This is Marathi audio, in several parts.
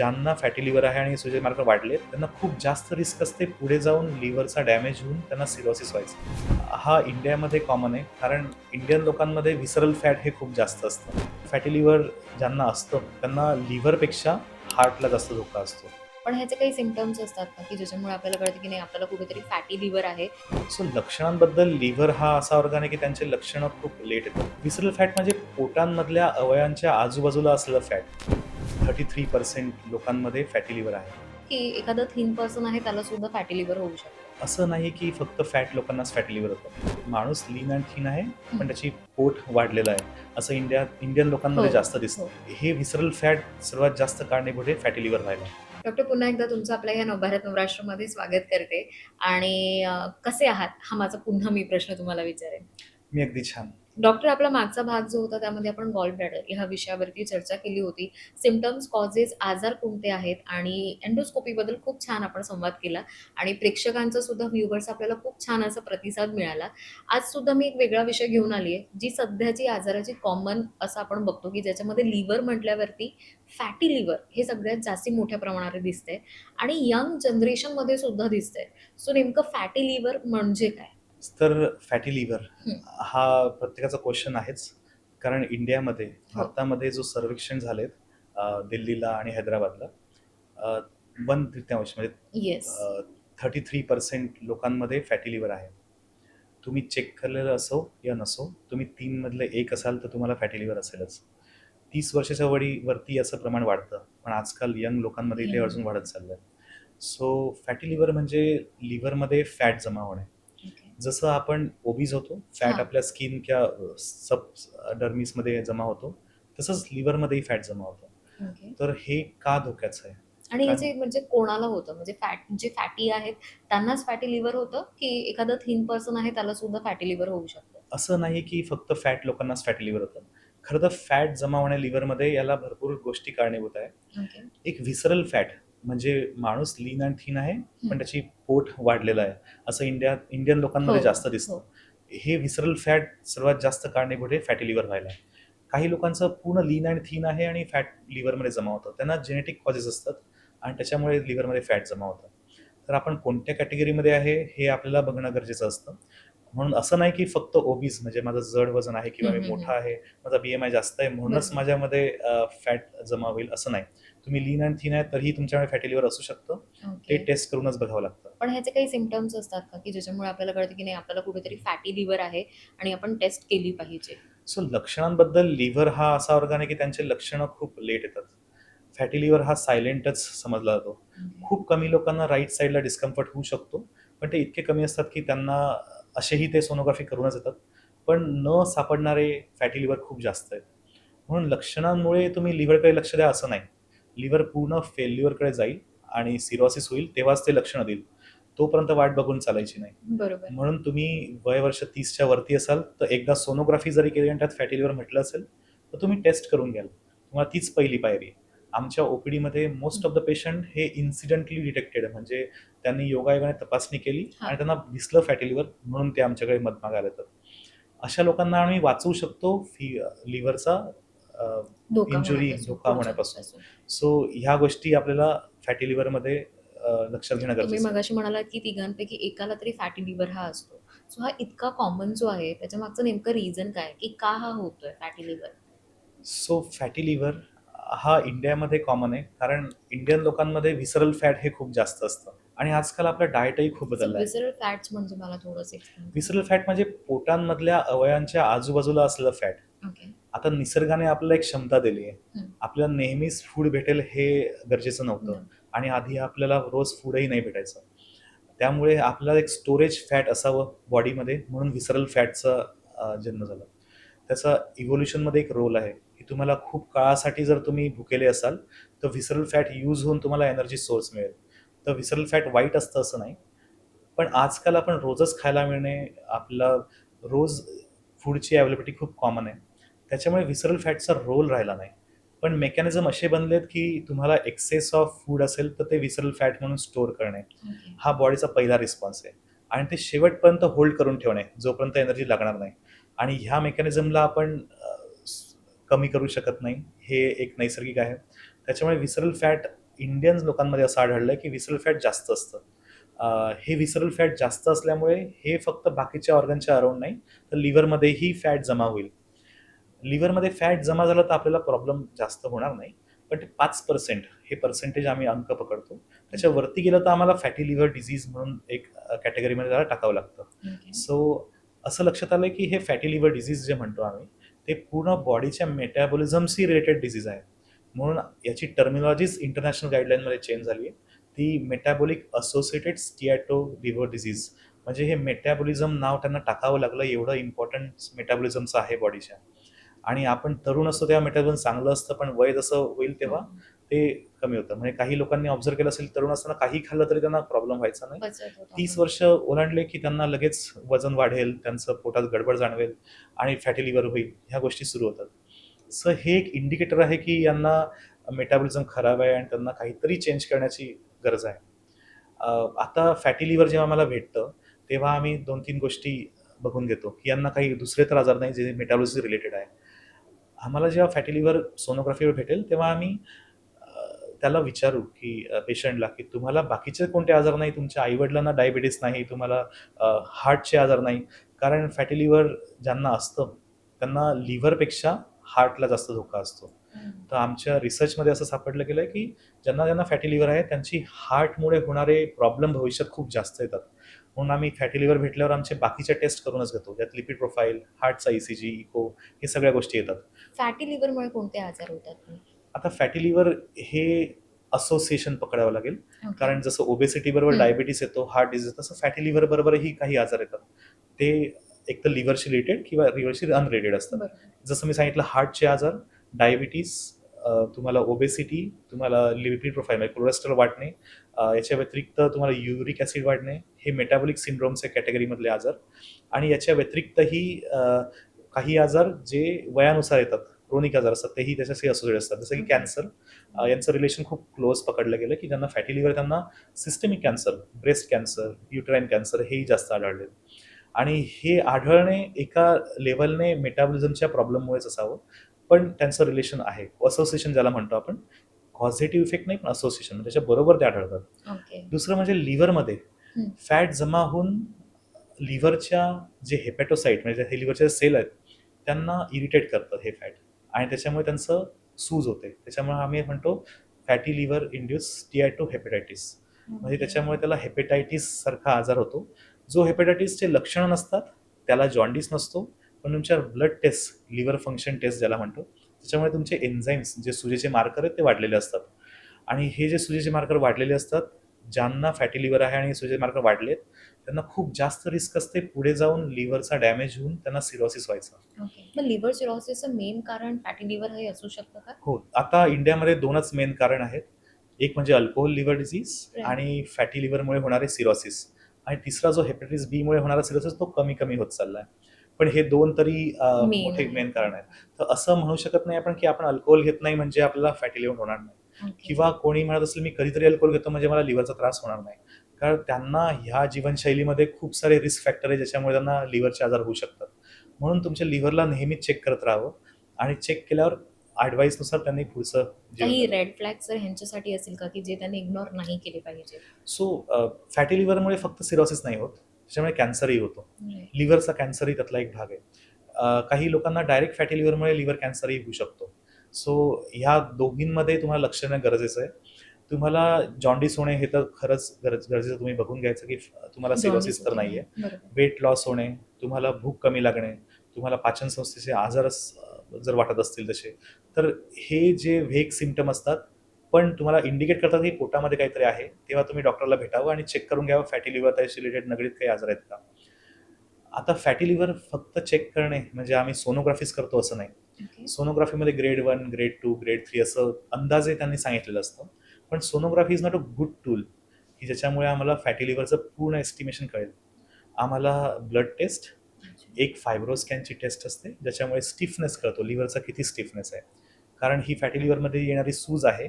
ज्यांना फॅटी लिव्हर आहे आणि सुजय मार्ग वाढले त्यांना खूप जास्त रिस्क असते पुढे जाऊन लिव्हरचा डॅमेज होऊन त्यांना सिरोसिस व्हायचं. हा इंडियामध्ये कॉमन आहे कारण इंडियन लोकांमध्ये विसरल फॅट हे खूप जास्त असतं. फॅटी लिव्हर ज्यांना असतं त्यांना लिव्हरपेक्षा हार्टला जास्त धोका असतो. पण ह्याचे काही सिमटम्स असतात का? की ज्याच्यामुळे आपल्याला कळतं की नाही आपल्याला कुठेतरी फॅटी लिव्हर आहे? सो लक्षणांबद्दल लिव्हर हा असा ऑर्गन आहे की त्यांचे लक्षणं खूप लेट येतात. विसरल फॅट म्हणजे पोटांमधल्या अवयांच्या आजूबाजूला असलेलं फॅट थर्टी थ्री पर्सेंट लोकांमध्ये फॅटी लिव्हर आहे. की एखादं थिन पर्सन आहे त्याला सुद्धा फॅटी लिव्हर होऊ शकतं. असं नाही की फक्त फॅट लोकांनाच फॅटी लिव्हर होतं. माणूस लीन अँड थीन आहे पण त्याची पोट वाढलेलं आहे. असं इंडिया इंडियन लोकांमध्ये हो, जास्त दिसतं. हे. विसरल फॅट सर्वात जास्त कारणीभूत आहे फॅटी लिव्हर व्हायला. डॉक्टर पुन्हा एकदा तुमचं आपल्या या नवभारत नवराष्ट्रमध्ये स्वागत करते. आणि अं, कसे आहात? हा माझा पुन्हा मी प्रश्न तुम्हाला विचारेन. मी अगदी छान. डॉक्टर आपला मागचा भाग जो होता त्यामध्ये आपण गॉल ब्लॅडर ह्या विषयावरती चर्चा केली होती. सिमटम्स कॉजेस आजार कोणते आहेत? आणि एन्डोस्कोपीबद्दल खूप छान आपण संवाद केला. आणि प्रेक्षकांचा सुद्धा व्ह्युअर्स आपल्याला खूप छान असा प्रतिसाद मिळाला. आज सुद्धा मी एक वेगळा विषय घेऊन आली आहे जी सध्याची आजाराची कॉमन असं आपण बघतो की ज्याच्यामध्ये लिव्हर म्हटल्यावरती फॅटी लिव्हर हे सगळ्यात जास्ती मोठ्या प्रमाणात दिसतंय. आणि यंग जनरेशनमध्ये सुद्धा दिसतंय. सो नेमकं फॅटी लिव्हर म्हणजे काय? तर फॅटी लिव्हर हं. प्रत्येकाचा क्वेश्चन आहेच. कारण इंडियामध्ये हो. भारतामध्ये जो सर्वेक्षण झालेत दिल्लीला आणि हैदराबादला वन तृतीयांश म्हणजे थर्टी थ्री पर्सेंट लोकांमध्ये फॅटी लिव्हर आहे. तुम्ही चेक केलेलं असो या नसो तुम्ही तीनमधले एक असाल तर तुम्हाला फॅटी लिव्हर असेलच. तीस वर्षाच्या वडी वरती याचं प्रमाण वाढतं. पण आजकाल यंग लोकांमध्ये ते. अजून वाढत चाललंय. सो फॅटी लिव्हर म्हणजे लिव्हरमध्ये फॅट जमा होणे. जसं आपण ओबीज होतो फॅट हा. आपल्या स्किन किंवा सब डर्मिसमध्ये जमा होतो तसंच लिव्हरमध्येही फॅट जमा होतं. ओके. तर हे का धोक्याचं आहे? आणि काय? याचे म्हणजे कोणाला होतं? म्हणजे फॅट जे फॅटी आहेत त्यांनाच फॅटी लिव्हर होतं? की एखादं थिन पर्सन आहे त्याला सुद्धा फॅटी लिव्हर होऊ शकतं? असं नाही की फक्त फॅट लोकांनाच फॅटी लिव्हर होतं. खरं तर फॅट जमा होण्या लिव्हरमध्ये याला भरपूर गोष्टी कारणीभूत आहे ओके. एक विसरल फॅट म्हणजे माणूस लीन अँड थीन आहे पण त्याची पोट वाढलेलं आहे. असं इंडिया इंडियन लोकांमध्ये हो, जास्त दिसतं. हे. विसरल फॅट सर्वात जास्त कारणीभूत आहे फॅटी लिव्हर व्हायला. काही लोकांचं पूर्ण लीन अँड थीन आहे आणि फॅट लिव्हरमध्ये जमा होतं. त्यांना जेनेटिक कॉजेस असतात आणि त्याच्यामुळे लिव्हरमध्ये फॅट जमा होतं. तर आपण कोणत्या कॅटेगरीमध्ये आहे हे आपल्याला बघणं गरजेचं असतं. म्हणून असं नाही की फक्त ओबीज म्हणजे माझं जड वजन आहे किंवा मी मोठा आहे माझा बी एम आय जास्त आहे म्हणूनच. माझ्यामध्ये फॅट जमा होईल असं नाही. तुम्ही लीन अँड थीन आहे तरीही तुमच्याकडे फॅटी लिव्हर असू शकतं. ते टेस्ट करूनच बघावं लागतं. पण ह्याचे काही सिमटम्स असतात का? की ज्याच्यामुळे आपल्याला कळतं की नाही आपल्याला कुठेतरी फॅटी लिव्हर आहे आणि आपण टेस्ट केली पाहिजे? सो लक्षणांबद्दल लिव्हर हा असा ऑर्गन आहे की त्यांचे लक्षणं खूप लेट येतात. फॅटी लिव्हर हा सायलेंटच समजला जातो. खूप कमी लोकांना राईट साईडला डिस्कम्फर्ट होऊ शकतो पण ते इतके कमी असतात की त्यांना असेही ते सोनोग्राफी करूनच येतात. पण न सापडणारे फॅटी लिव्हर खूप जास्त आहेत. म्हणून लक्षणांमुळे तुम्ही लिव्हरकडे लक्ष द्या असं नाही. लिव्हर पूर्ण फेल्युअरकडे जाईल आणि सिरोसिस होईल तेव्हाच ते लक्षणं देईल. तोपर्यंत वाट बघून चालायची नाही. बरोबर. म्हणून तुम्ही वय वर्ष तीसच्या वरती असाल तर एकदा सोनोग्राफी जरी केली आणि त्यात फॅटी लिव्हर म्हटलं असेल तर तुम्ही टेस्ट करून घ्याल. तुम्हाला तीच पहिली पायरी. आमच्या ओपीडीमध्ये मोस्ट ऑफ द पेशंट हे इन्सिडेंटली डिटेक्टेड म्हणजे त्यांनी योगायोगाने तपासणी केली. आणि त्यांना दिसलं फॅटी लिव्हर म्हणून ते आमच्याकडे मत मागायला येतात अशा लोकांना आम्ही वाचवू शकतो फी लिव्हरचा होण्यापासून, धोका होण्यापासून. पासून. सो ह्या गोष्टी आपल्याला फॅटी लिव्हरमध्ये लक्षात घेणं गरजेचं. मगाशी म्हणालात की तिघांपैकी एकाला तरी फॅटी लिव्हर हा असतो सो हा इतका कॉमन जो आहे त्याच्या मागचं नेमकं रिझन काय की का हा होतोय fatty liver so fatty liver हा इंडियामध्ये कॉमन आहे कारण इंडियन लोकांमध्ये विसरल फॅट हे खूप जास्त असतं आणि आजकाल आपलं डाएटही खूप बदललं विसरल फॅट्स म्हणजे मला थोडंसं explain विसरल फॅट म्हणजे पोटांमधल्या अवयांच्या आजूबाजूला असलेलं फॅट करा. ओके आता निसर्गाने आपल्याला एक क्षमता दिली आहे. आपल्याला नेहमीच फूड भेटेल हे गरजेचं नव्हतं. आणि आधी आपल्याला रोज फूडही नाही भेटायचं. त्यामुळे आपल्याला एक स्टोरेज फॅट असावं बॉडीमध्ये म्हणून विसरल फॅटचा अ, जन्म झाला. त्याचा इव्होल्युशनमध्ये एक रोल आहे. की तुम्हाला खूप काळासाठी जर तुम्ही भुकेले असाल तर विसरल फॅट यूज होऊन तुम्हाला एनर्जी सोर्स मिळेल. तर विसरल फॅट वाईट असतं असं नाही. पण आजकाल आपण रोजच खायला मिळणे आपला रोज फूडची अवेलेबिलिटी खूप कॉमन आहे. त्याच्यामुळे विसरल फॅटचा रोल राहिला नाही. पण मेकॅनिझम असे बनलेत की तुम्हाला एक्सेस ऑफ फूड असेल तर ते विसरल फॅट म्हणून स्टोअर करणे. हा बॉडीचा पहिला रिस्पॉन्स आहे. आणि ते शेवटपर्यंत होल्ड करून ठेवणे जोपर्यंत एनर्जी लागणार नाही. आणि ह्या मेकॅनिझमला आपण कमी करू शकत नाही. हे एक नैसर्गिक आहे. त्याच्यामुळे विसरल फॅट इंडियन लोकांमध्ये असं आढळलं की विसरल फॅट जास्त असतं. हे विसरल फॅट जास्त असल्यामुळे हे फक्त बाकीच्या ऑर्गनच्या अराउंड नाही तर लिव्हरमध्येही फॅट जमा होईल. लिव्हरमध्ये फॅट जमा झालं तर आपल्याला प्रॉब्लेम जास्त होणार नाही पण ते पाच पर्सेंट हे पर्सेंटेज आम्ही अंक पकडतो. त्याच्या वरती गेलं तर आम्हाला फॅटी लिव्हर डिझीज म्हणून एक कॅटेगरीमध्ये त्याला टाकावं लागतं. सो असं लक्षात आलं की हे फॅटी लिव्हर डिझीज जे म्हणतो आम्ही ते पूर्ण बॉडीच्या मेटॅबॉलिझमशी रिलेटेड डिझीज आहे. म्हणून याची टर्मिनॉलॉजीच इंटरनॅशनल गाईडलाईनमध्ये चेंज झाली आहे. ती metabolic associated steato liver disease म्हणजे हे मेटॅबॉलिझम नाव त्यांना टाकावं लागलं एवढं इम्पॉर्टंट मेटॅबॉलिझमचं आहे बॉडीच्या आणि आपण तरुण असतो तेव्हा मेटॅबॉलिझम चांगलं असतं पण वय जसं होईल तेव्हा ते कमी होतं. म्हणजे काही लोकांनी ऑब्झर्व केलं असेल तरुण असताना काही खाल्लं तरी त्यांना प्रॉब्लेम व्हायचा नाही. तीस वर्ष ओलांडले की त्यांना लगेच वजन वाढेल त्यांचं पोटात गडबड जाणवेल आणि फॅटी लिव्हर होईल ह्या गोष्टी सुरू होतात. सो हे एक इंडिकेटर आहे की यांना मेटाबॉलिझम खराब आहे आणि त्यांना काहीतरी चेंज करण्याची गरज आहे. आता फॅटी लिव्हर जेव्हा मला भेटतं तेव्हा आम्ही दोन तीन गोष्टी बघून घेतो की यांना काही दुसरे तर आजार नाही जे मेटाबॉलिझम रिलेटेड आहे. आम्हाला जेव्हा फॅटी लिव्हर सोनोग्राफीवर भेटेल तेव्हा आम्ही त्याला विचारू की पेशंटला की तुम्हाला बाकीचे कोणते आजार नाही तुमच्या आईवडिलांना डायबिटीस नाही तुम्हाला हार्टचे आजार नाही. कारण फॅटी लिव्हर ज्यांना असतं त्यांना लिव्हरपेक्षा हार्टला जास्त धोका असतो. तर आमच्या रिसर्चमध्ये असं सापडलं गेलं की ज्यांना ज्यांना फॅटी लिव्हर आहे त्यांची हार्टमुळे होणारे प्रॉब्लेम भविष्यात खूप जास्त येतात म्हणून आम्ही फॅटी लिव्हर भेटल्यावर आमचे बाकीच्या टेस्ट करूनच घेतो त्यात लिपिड प्रोफाईल हार्टचा ई सी जी इको हे सगळ्या गोष्टी येतात फॅटी लिव्हरमुळे कोणते आजार होतात आता फॅटी लिव्हर हे असोसिएशन पकडावं लागेल Okay. कारण जसं ओबेसिटी बरोबर. डायबिटीस येतो हार्ट डिझीज तसं फॅटी लिव्हर बरोबरही काही आजार येतात ते एक तर लिव्हरशी रिलेटेड किंवा लिव्हरशी अनरिलेटेड असतात बरोबर. जसं मी सांगितलं हार्टचे आजार डायबिटीस तुम्हाला ओबेसिटी तुम्हाला लिपिड प्रोफाईल म्हणजे कोलेस्ट्रॉल वाढणे याच्या व्यतिरिक्त तुम्हाला युरिक ॲसिड वाढणे हे मेटाबॉलिक सिंड्रोमच्या कॅटेगरीमधले आजार आणि याच्या व्यतिरिक्तही काही आजार जे वयानुसार येतात क्रोनिक आजार असतात तेही त्याच्याशी असोसिएट असतात जसं की. कॅन्सर यांचं रिलेशन खूप क्लोज पकडलं गेलं की ज्यांना फॅटी लिव्हर त्यांना systemic cancer breast cancer uterine cancer हेही जास्त आढळले आणि हे आढळणे एका लेवलने मेटाबॉलिझमच्या प्रॉब्लेममुळेच असावं. पण त्यांचं रिलेशन आहे. असोसिएशन ज्याला म्हणतो आपण पॉझिटिव्ह इफेक्ट नाही पण असोसिएशन. त्याच्या बरोबर ते आढळतात. ओके. दुसरं म्हणजे लिव्हरमध्ये. फॅट जमा होऊन लिव्हरच्या जे हेपॅटोसाईट म्हणजे हे लिव्हरचे सेल आहेत त्यांना इरिटेट करतं हे फॅट. आणि त्याच्यामुळे त्यांचं सूज होते. त्याच्यामुळे आम्ही म्हणतो fatty liver induced steatohepatitis. म्हणजे त्याच्यामुळे त्याला हेपेटायटिस सारखा आजार होतो. जो हेपेटायटिसचे लक्षणं नसतात त्याला जॉन्डिस नसतो पण तुमच्या blood test liver function test ज्याला म्हणतो त्याच्यामुळे तुमचे एन्झाईम्स जे सुजेचे मार्कर आहेत ते वाढलेले असतात. आणि हे जे सुजेचे मार्कर वाढलेले असतात ज्यांना फॅटी लिव्हर आहे आणि सुजेचे मार्कर वाढलेत त्यांना खूप जास्त रिस्क असते पुढे जाऊन लिव्हरचा डॅमेज होऊन त्यांना सिरोसिस व्हायचा. मग लिव्हर सिरोसिसचं मेन कारण फॅटी लिव्हर हे असू शकतं का? हो. आता इंडियामध्ये दोनच मेन कारण आहेत. एक म्हणजे अल्कोहोल लिव्हर डिझीज. आणि फॅटी लिव्हरमुळे होणारे सिरोसिस आणि तिसरा जो हेपॅटायटिस बी मुळे होणारा सिरोसिस तो कमी कमी होत चाललाय. पण हे दोन तरी अं, Main मोठे. मेन कारण आहेत. तर असं म्हणू शकत नाही आपण की आपण अल्कोहोल घेत नाही म्हणजे आपल्याला फॅटी लिव्हर होणार नाही. किंवा कोणी म्हणत असेल मी कधीतरी अल्कोहोल घेतो म्हणजे मला लिव्हरचा त्रास होणार नाही. कारण त्यांना ह्या जीवनशैलीमध्ये खूप सारे रिस्क फॅक्टर आहे ज्याच्यामुळे त्यांना लिव्हरचे आजार होऊ शकतात. म्हणून तुमच्या लिव्हरला नेहमीच चेक करत राहावं. आणि चेक केल्यावर ॲडवाईसनुसार त्यांनी पुढचं काही रेड फ्लॅग सर ह्यांच्यासाठी असेल का की जे त्यांनी इग्नोर नाही केले पाहिजे? सो फॅटी लिव्हरमुळे फक्त सिरोसिस नाही होत त्याच्यामुळे कॅन्सरही होतो. लिव्हरचा कॅन्सरही त्यातला एक भाग आहे. काही लोकांना डायरेक्ट फॅटी लिव्हरमुळे लिव्हर कॅन्सरही होऊ शकतो. सो ह्या दोघींमध्ये तुम्हाला लक्ष देणं गरजेचं आहे. तुम्हाला जॉन्डिस होणे हे तर खरंच गरज गरजेचं तुम्ही बघून घ्यायचं की तुम्हाला सिरोसिस तर नाही आहे वेट लॉस होणे तुम्हाला भूक कमी लागणे तुम्हाला पाचन संस्थेचे आजारच अ, जर वाटत असतील तसे. तर हे जे व्हेक सिमटम असतात पण तुम्हाला इंडिकेट करतात की पोटामध्ये काहीतरी आहे तेव्हा तुम्ही डॉक्टरला भेटावं आणि चेक करून घ्यावं फॅटी लिव्हर त्याशी रिलेटेड नगडीत काही आजार आहेत का? आता फॅटी लिव्हर फक्त चेक करणे म्हणजे आम्ही सोनोग्राफीज करतो असं नाही. सोनोग्राफीमध्ये grade one grade two grade three असं अंदाजे त्यांनी सांगितलेलं असतं. पण sonography is not a good tool की ज्याच्यामुळे आम्हाला फॅटी लिव्हरचं पूर्ण एस्टिमेशन कळेल. आम्हाला ब्लड टेस्ट एक फायब्रोस्कॅनची टेस्ट असते ज्याच्यामुळे स्टिफनेस कळतो. लिव्हरचा किती स्टिफनेस आहे. कारण ही फॅटी लिव्हरमध्ये येणारी सूज आहे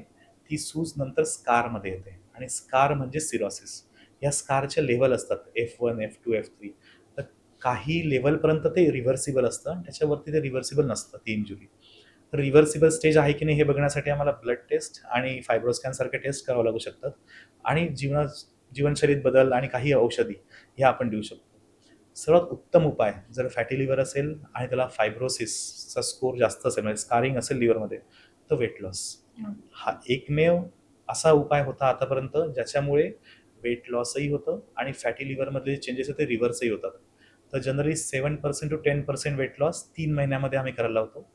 ती सूज नंतर स्कारमध्ये येते. आणि स्कार म्हणजे सिरोसिस या स्कारच्या लेवल असतात F one F two F three तर काही लेवलपर्यंत ते रिव्हर्सिबल असतं. आणि त्याच्यावरती ते रिव्हर्सिबल नसतं ती इंजुरी रिव्हर्सिबल स्टेज आहे की नाही हे बघण्यासाठी आम्हाला ब्लड टेस्ट आणि फायब्रोस्कॅनसारखे टेस्ट करावं लागू शकतात. आणि जीवना जीवनशैलीत बदल आणि काही औषधी ह्या आपण देऊ शकतो. सर्वात उत्तम उपाय जर फॅटी लिव्हर असेल आणि त्याला फायब्रोसिसचा स्कोर जास्त असेल म्हणजे स्कारिंग असेल लिव्हरमध्ये तर वेट लॉस हा. एकमेव असा उपाय होता आतापर्यंत ज्याच्यामुळे वेट लॉसही होतं आणि फॅटी लिव्हरमधले चेंजेस आहेत ते रिव्हर्सही होतात. तर generally seven percent to ten percent weight loss तीन महिन्यामध्ये आम्ही करायला लावतो.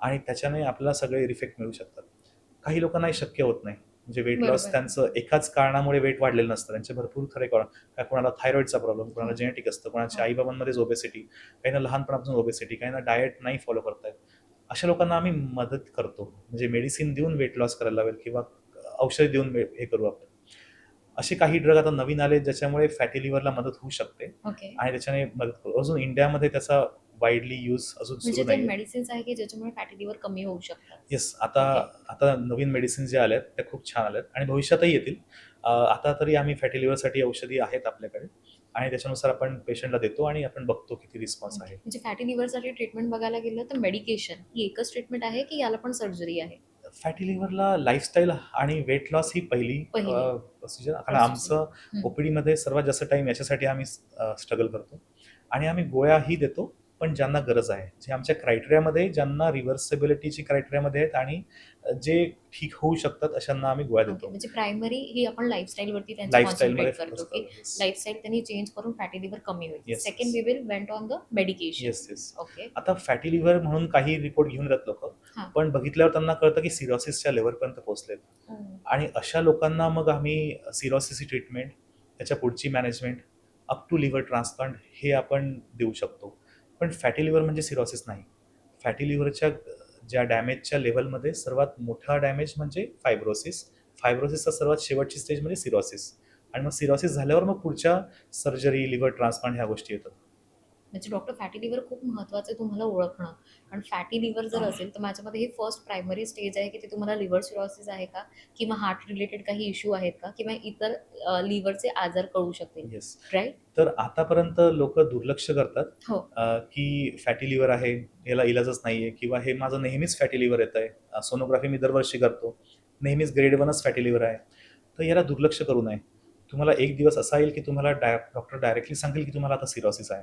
आणि त्याच्याने आपल्याला सगळे इफेक्ट मिळू शकतात. काही लोकांना हे शक्य होत नाही. म्हणजे वेट लॉस. त्यांचं एकाच कारणामुळे वेट वाढलेलं नसतं. त्यांचे भरपूर खरे कारण कोणाला थायरॉइडचा प्रॉब्लेम कोणाला जेनेटिक असतं कोणाच्या हो. आईबाबांमध्येच ओबेसिटी काहींना लहानपणापासून ओबेसिटी काहींना डाएट नाही फॉलो करतायत. अशा लोकांना आम्ही मदत करतो. म्हणजे मेडिसिन देऊन वेट लॉस करायला लावेल किंवा औषध देऊन हे करू आपण. असे काही ड्रग आता नवीन आले ज्याच्यामुळे फॅटी लिव्हरला मदत होऊ शकते आणि त्याच्याने मदत करू. अजून इंडियामध्ये त्याचा वाईडली यूज अजून सुरू ते नाही मेडिसिन्स आहे की ज्याच्यामुळे फॅटी लिव्हर कमी होऊ शकतात. येस आता आता नवीन मेडिसिन जे आल्यात त्या खूप छान आल्यात. आणि भविष्यातही येतील. आता तरी आम्ही फॅटी लिव्हरसाठी औषधी आहेत आपल्याकडे. आणि त्याच्यानुसार आपण पेशंटला देतो आणि आपण बघतो किती रिस्पॉन्स आहे. म्हणजे फॅटी लिव्हरसाठी ट्रीटमेंट बघायला गेलं तर मेडिकेशन ही एकच ट्रीटमेंट आहे की याला पण सर्जरी आहे? फॅटी लिव्हरला लाईफस्टाईल आणि वेट लॉस ही पहिली. प्रोसिजर कारण. आमचं हम्म. ओपीडी मध्ये सर्वात जास्त टाइम याच्यासाठी आम्ही स्ट्रगल करतो. आणि आम्ही गोळ्याही देतो. पण ज्यांना गरज आहे. जे आमच्या क्रायटेरियामध्ये ज्यांना रिव्हर्सेबिलिटीची क्रायटेरियामध्ये आहेत आणि जे ठीक होऊ शकतात अशांना आम्ही गोळ्या देतो. म्हणजे प्रायमरी ही आपण लाईफस्टाईल वरती त्यांची लाईफस्टाईल मध्ये कॉन्सन्ट्रेट करतो की लाईफस्टाईल त्यांनी चेंज करून फॅटी लिव्हर कमी होईल. Second. We will went on the medication yes yes okay. आता फॅटी लिव्हर म्हणून काही रिपोर्ट घेऊन येतात लोक हा. पण बघितल्यावर त्यांना कळतं की सिरोसिसच्या लेवलपर्यंत पोहोचलेत. आणि अशा लोकांना मग आम्ही सिरोसिसची ट्रीटमेंट त्याच्या पुढची management up to liver transplant हे आपण देऊ शकतो. पण फॅटी लिव्हर म्हणजे सिरॉसिस नाही. फॅटी लिव्हरच्या ज्या डॅमेजच्या लेवलमध्ये सर्वात मोठा डॅमेज म्हणजे फायब्रोसिस फायब्रोसिसचा सर्वात शेवटची स्टेज म्हणजे सिरॉसिस आणि मग सिरॉसिस झाल्यावर मग पुढच्या सर्जरी लिव्हर ट्रान्सप्लांट ह्या गोष्टी येतात. म्हणजे डॉक्टर फॅटी लिव्हर खूप महत्वाचं आहे तुम्हाला ओळखणं. कारण फॅटी लिव्हर जर असेल तर माझ्यामध्ये ही फर्स्ट प्रायमरी स्टेज आहे की ते तुम्हाला लिव्हर सिरोसिस आहे का? किंवा हार्ट रिलेटेड काही इश्यू आहेत का? किंवा इतर लिव्हरचे आजार कळू शकतील. राईट तर आतापर्यंत लोक दुर्लक्ष करतात हो. की फॅटी लिव्हर आहे याला इलाजच नाहीये किंवा हे माझं नेहमीच फॅटी लिव्हर येत आहे सोनोग्राफी मी दरवर्षी करतो नेहमीच ग्रेड वनच फॅटी लिव्हर आहे. तर याला दुर्लक्ष करू नये. तुम्हाला एक दिवस असा येईल की तुम्हाला डाय डॉक्टर डायरेक्टली सांगेल की तुम्हाला आता सिरोसिस आहे.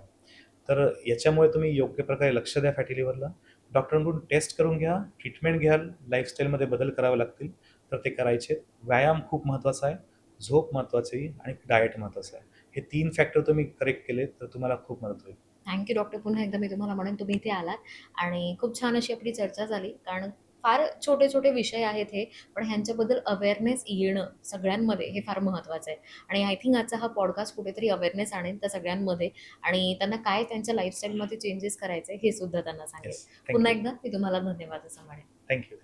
तर याच्यामुळे तुम्ही योग्य प्रकारे लक्ष द्या फॅटी लिव्हरला. डॉक्टरांकडून टेस्ट करून घ्या ट्रीटमेंट घ्याल लाईफस्टाईलमध्ये बदल करावे लागतील तर ते करायचे व्यायाम खूप महत्त्वाचा आहे झोप महत्त्वाची आणि डाएट महत्त्वाचं आहे. हे तीन फॅक्टर तुम्ही करेक्ट केले तर तुम्हाला खूप मदत होईल. Thank you doctor. पुन्हा एकदा मी तुम्हाला म्हणेन तुम्ही इथे आलात आणि खूप छान अशी आपली चर्चा झाली कारण फार छोटे छोटे विषय आहेत हे पण ह्यांच्याबद्दल अवेअरनेस येणं सगळ्यांमध्ये हे फार महत्त्वाचं आहे. आणि आय थिंक आजचा हा पॉडकास्ट कुठेतरी अवेअरनेस आणेल त्या सगळ्यांमध्ये. आणि त्यांना काय त्यांच्या लाईफस्टाईलमध्ये चेंजेस करायचे हे सुद्धा त्यांना सांगेल. पुन्हा एकदा मी तुम्हाला धन्यवाद असं म्हणेन. थँक्यू